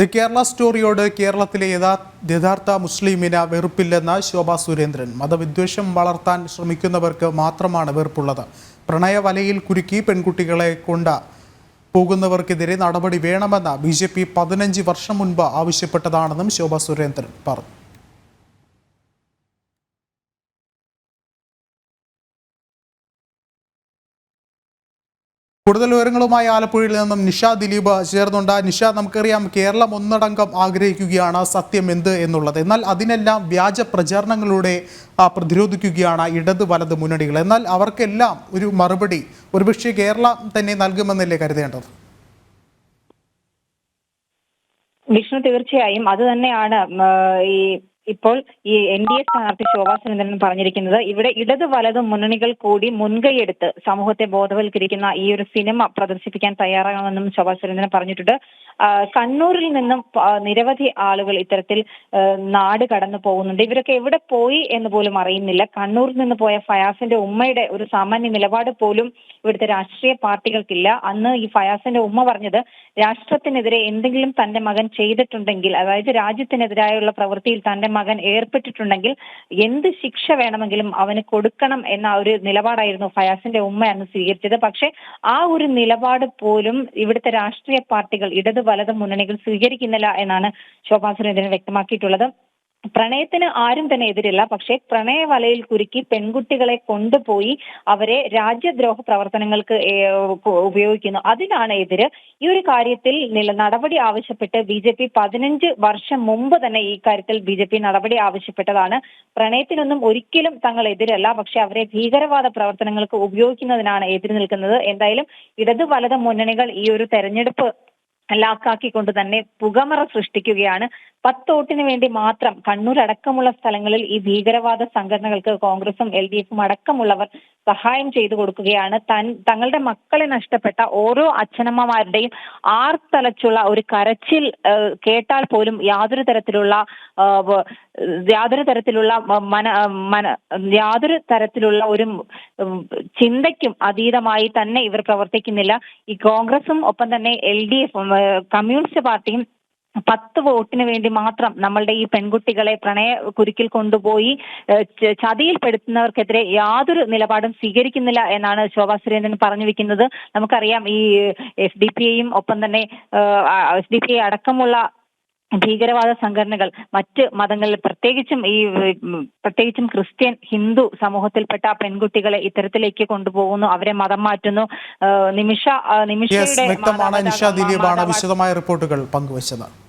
The Kerala സ്റ്റോറിയോട് കേരളത്തിലെ യഥാ- യഥാർത്ഥ മുസ്ലിമിന് വെറുപ്പില്ലെന്ന് ശോഭ സുരേന്ദ്രൻ. മതവിദ്വേഷം വളർത്താൻ ശ്രമിക്കുന്നവർക്ക് മാത്രമാണ് വെറുപ്പുള്ളത്. പ്രണയവലയിൽ കുരുക്കി പെൺകുട്ടികളെ കൊണ്ട് പോകുന്നവർക്കെതിരെ നടപടി വേണമെന്ന് ബി ജെ പി പതിനഞ്ച് വർഷം മുൻപ് ആവശ്യപ്പെട്ടതാണെന്നും ശോഭ സുരേന്ദ്രൻ പറഞ്ഞു. കൂടുതൽ വിവരങ്ങളുമായി ആലപ്പുഴയിൽ നിന്നും നിഷ ദിലീപ് ചേർന്നുണ്ട്. നിഷ നമുക്കറിയാം കേരളം ഒന്നടങ്കം ആഗ്രഹിക്കുകയാണ് സത്യം എന്ത് എന്നുള്ളത്. എന്നാൽ അതിനെല്ലാം വ്യാജ പ്രചാരണങ്ങളിലൂടെ പ്രതിരോധിക്കുകയാണ് ഇടത് വലത് മുന്നണികൾ. എന്നാൽ അവർക്കെല്ലാം ഒരു മറുപടി ഒരുപക്ഷെ കേരളം തന്നെ നൽകുമെന്നല്ലേ കരുതേണ്ടത്? വിഷ്ണു തീർച്ചയായും. അത് തന്നെയാണ് ഈ ഇപ്പോൾ ഈ എൻ ഡി എ സ്ഥാനാർത്ഥി ശോഭാ സുരേന്ദ്രൻ പറഞ്ഞിരിക്കുന്നത് ഇവിടെ ഇടത് വലത് മുന്നണികൾ കൂടി മുൻകൈയെടുത്ത് സമൂഹത്തെ ബോധവൽക്കരിക്കുന്ന ഈ ഒരു സിനിമ പ്രദർശിപ്പിക്കാൻ തയ്യാറാകണമെന്നും ശോഭാ സുരേന്ദ്രൻ പറഞ്ഞിട്ടുണ്ട്. കണ്ണൂരിൽ നിന്നും നിരവധി ആളുകൾ ഇത്തരത്തിൽ നാട് കടന്നു പോകുന്നുണ്ട്. ഇവരൊക്കെ എവിടെ പോയി എന്ന് പോലും അറിയുന്നില്ല. കണ്ണൂരിൽ നിന്ന് പോയ ഫയാസിന്റെ ഉമ്മയുടെ ഒരു സാമാന്യ നിലപാട് പോലും ഇവിടുത്തെ രാഷ്ട്രീയ പാർട്ടികൾക്കില്ല. അന്ന് ഈ ഫയാസിന്റെ ഉമ്മ പറഞ്ഞത് രാഷ്ട്രത്തിനെതിരെ എന്തെങ്കിലും തന്റെ മകൻ ചെയ്തിട്ടുണ്ടെങ്കിൽ അതായത് രാജ്യത്തിനെതിരായുള്ള പ്രവൃത്തിയിൽ തന്റെ മകൻ ഏർപ്പെട്ടിട്ടുണ്ടെങ്കിൽ എന്ത് ശിക്ഷ വേണമെങ്കിലും അവന് കൊടുക്കണം എന്ന ഒരു നിലപാടായിരുന്നു ഫയാസിന്റെ ഉമ്മ അന്ന് സ്വീകരിച്ചത്. പക്ഷേ ആ ഒരു നിലപാട് പോലും ഇവിടുത്തെ രാഷ്ട്രീയ പാർട്ടികൾ ഇടത് വലത് മുന്നണികൾ സ്വീകരിക്കുന്നില്ല എന്നാണ് ശോഭാ സുരേന്ദ്രൻ വ്യക്തമാക്കിയിട്ടുള്ളത്. പ്രണയത്തിന് ആരും തന്നെ എതിരില്ല. പക്ഷേ പ്രണയ വലയിൽ കുരുക്കി പെൺകുട്ടികളെ കൊണ്ടുപോയി അവരെ രാജ്യദ്രോഹ പ്രവർത്തനങ്ങൾക്ക് ഉപയോഗിക്കുന്നു. അതിനാണ് എതിര് ഈ ഒരു കാര്യത്തിൽ നില നടപടി ആവശ്യപ്പെട്ട് ബി ജെ പി പതിനഞ്ച് വർഷം മുമ്പ് തന്നെ ഈ കാര്യത്തിൽ ബി ജെ പി നടപടി ആവശ്യപ്പെട്ടതാണ്. പ്രണയത്തിനൊന്നും ഒരിക്കലും തങ്ങൾ എതിരല്ല. പക്ഷെ അവരെ ഭീകരവാദ പ്രവർത്തനങ്ങൾക്ക് ഉപയോഗിക്കുന്നതിനാണ് എതിര് നിൽക്കുന്നത്. എന്തായാലും ഇടതു വലത് മുന്നണികൾ ഈ ഒരു തെരഞ്ഞെടുപ്പ് ലാക്കാക്കിക്കൊണ്ട് തന്നെ പുകമറ സൃഷ്ടിക്കുകയാണ്. പത്തോട്ടിന് വേണ്ടി മാത്രം കണ്ണൂർ അടക്കമുള്ള സ്ഥലങ്ങളിൽ ഈ ഭീകരവാദ സംഘടനകൾക്ക് കോൺഗ്രസും എൽ ഡി എഫും അടക്കമുള്ളവർ സഹായം ചെയ്തു കൊടുക്കുകയാണ്. തൻ തങ്ങളുടെ മക്കളെ നഷ്ടപ്പെട്ട ഓരോ അച്ഛനമ്മമാരുടെയും ആർത്തലച്ചുള്ള ഒരു കരച്ചിൽ കേട്ടാൽ പോലും യാതൊരു തരത്തിലുള്ള യാതൊരു തരത്തിലുള്ള മന മന യാതൊരു തരത്തിലുള്ള ഒരു ചിന്തയ്ക്കും അതീതമായി തന്നെ ഇവർ പ്രവർത്തിക്കുന്നില്ല. ഈ കോൺഗ്രസും ഒപ്പം തന്നെ എൽ ഡി എഫും കമ്മ്യൂണിസ്റ്റ് പാർട്ടിയും പത്ത് വോട്ടിന് വേണ്ടി മാത്രം നമ്മളുടെ ഈ പെൺകുട്ടികളെ പ്രണയ കുരുക്കിൽ കൊണ്ടുപോയി ചതിയിൽപ്പെടുത്തുന്നവർക്കെതിരെ യാതൊരു നിലപാടും സ്വീകരിക്കുന്നില്ല എന്നാണ് ശോഭാ സുരേന്ദ്രൻ പറഞ്ഞു വെക്കുന്നത് നമുക്കറിയാം ഈ എഫ് ഡി പി ഐയും ഒപ്പം തന്നെ എഫ് ഡി പി ഐ അടക്കമുള്ള ഭീകരവാദ സംഘടനകൾ മറ്റ് മതങ്ങളിൽ പ്രത്യേകിച്ചും ഈ പ്രത്യേകിച്ചും ക്രിസ്ത്യൻ ഹിന്ദു സമൂഹത്തിൽപ്പെട്ട പെൺകുട്ടികളെ ഇത്തരത്തിലേക്ക് കൊണ്ടുപോകുന്നു. അവരെ മതം മാറ്റുന്നു. നിമിഷ നിമിഷയുടെ വിശദമായ റിപ്പോർട്ടുകൾ പങ്കുവച്ചത്.